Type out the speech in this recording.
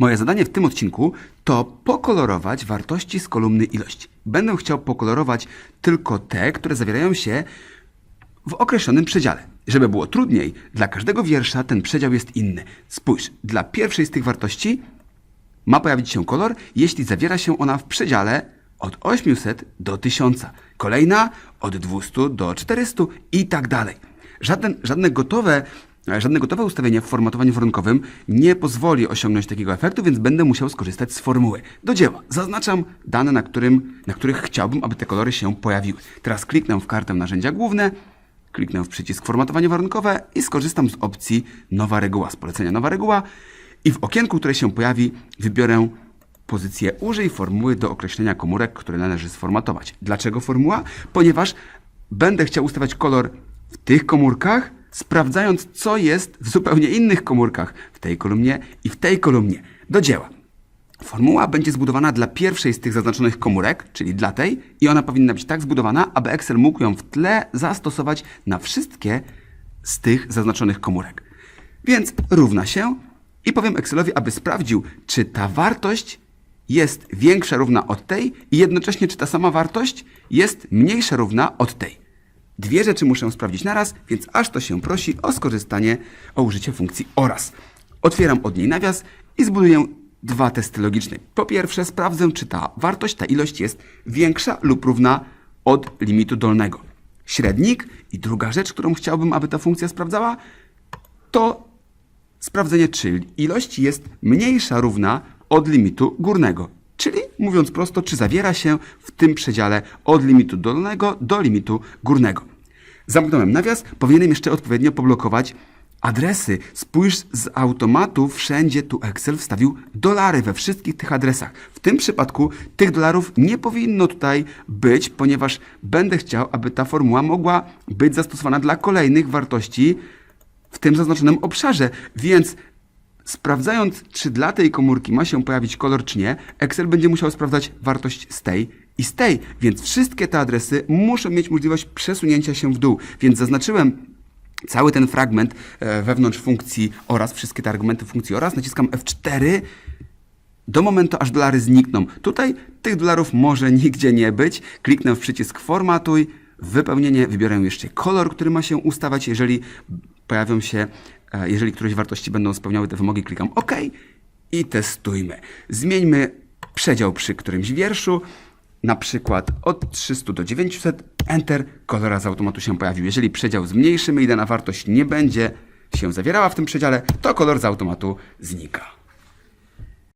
Moje zadanie w tym odcinku to pokolorować wartości z kolumny ilość. Będę chciał pokolorować tylko te, które zawierają się w określonym przedziale. Żeby było trudniej, dla każdego wiersza ten przedział jest inny. Spójrz, dla pierwszej z tych wartości ma pojawić się kolor, jeśli zawiera się ona w przedziale od 800 do 1000. Kolejna od 200 do 400 i tak dalej. Żaden, żadne gotowe Żadne gotowe ustawienie w formatowaniu warunkowym nie pozwoli osiągnąć takiego efektu, więc będę musiał skorzystać z formuły. Do dzieła. Zaznaczam dane, na, którym, na których chciałbym, aby te kolory się pojawiły. Teraz kliknę w kartę narzędzia główne, kliknę w przycisk formatowanie warunkowe i skorzystam z opcji nowa reguła, z polecenia nowa reguła i w okienku, które się pojawi, wybiorę pozycję użyj formuły do określenia komórek, które należy sformatować. Dlaczego formuła? Ponieważ będę chciał ustawiać kolor w tych komórkach, sprawdzając, co jest w zupełnie innych komórkach, w tej kolumnie i w tej kolumnie. Do dzieła. Formuła będzie zbudowana dla pierwszej z tych zaznaczonych komórek, czyli dla tej, i ona powinna być tak zbudowana, aby Excel mógł ją w tle zastosować na wszystkie z tych zaznaczonych komórek. Więc równa się i powiem Excelowi, aby sprawdził, czy ta wartość jest większa równa od tej i jednocześnie czy ta sama wartość jest mniejsza równa od tej. Dwie rzeczy muszę sprawdzić naraz, więc aż to się prosi o skorzystanie, o użycie funkcji oraz. Otwieram od niej nawias i zbuduję dwa testy logiczne. Po pierwsze sprawdzę, czy ta wartość, ta ilość jest większa lub równa od limitu dolnego. Średnik i druga rzecz, którą chciałbym, aby ta funkcja sprawdzała, to sprawdzenie, czy ilość jest mniejsza równa od limitu górnego. Czyli mówiąc prosto, czy zawiera się w tym przedziale od limitu dolnego do limitu górnego. Zamknąłem nawias, powinienem jeszcze odpowiednio poblokować adresy. Spójrz z automatu, wszędzie tu Excel wstawił dolary we wszystkich tych adresach. W tym przypadku tych dolarów nie powinno tutaj być, ponieważ będę chciał, aby ta formuła mogła być zastosowana dla kolejnych wartości w tym zaznaczonym obszarze, więc sprawdzając, czy dla tej komórki ma się pojawić kolor, czy nie, Excel będzie musiał sprawdzać wartość z tej i z tej, więc wszystkie te adresy muszą mieć możliwość przesunięcia się w dół, więc zaznaczyłem cały ten fragment e, wewnątrz funkcji oraz, wszystkie te argumenty funkcji oraz, naciskam F4, do momentu, aż dolary znikną. Tutaj tych dolarów może nigdzie nie być. Kliknę w przycisk formatuj, wypełnienie, wybiorę jeszcze kolor, który ma się ustawać. Jeżeli pojawią się, e, jeżeli któreś wartości będą spełniały te wymogi, klikam OK i testujmy. Zmieńmy przedział przy którymś wierszu, na przykład od 300 do 900, Enter, kolora z automatu się pojawił. Jeżeli przedział zmniejszymy i dana wartość nie będzie się zawierała w tym przedziale, to kolor z automatu znika.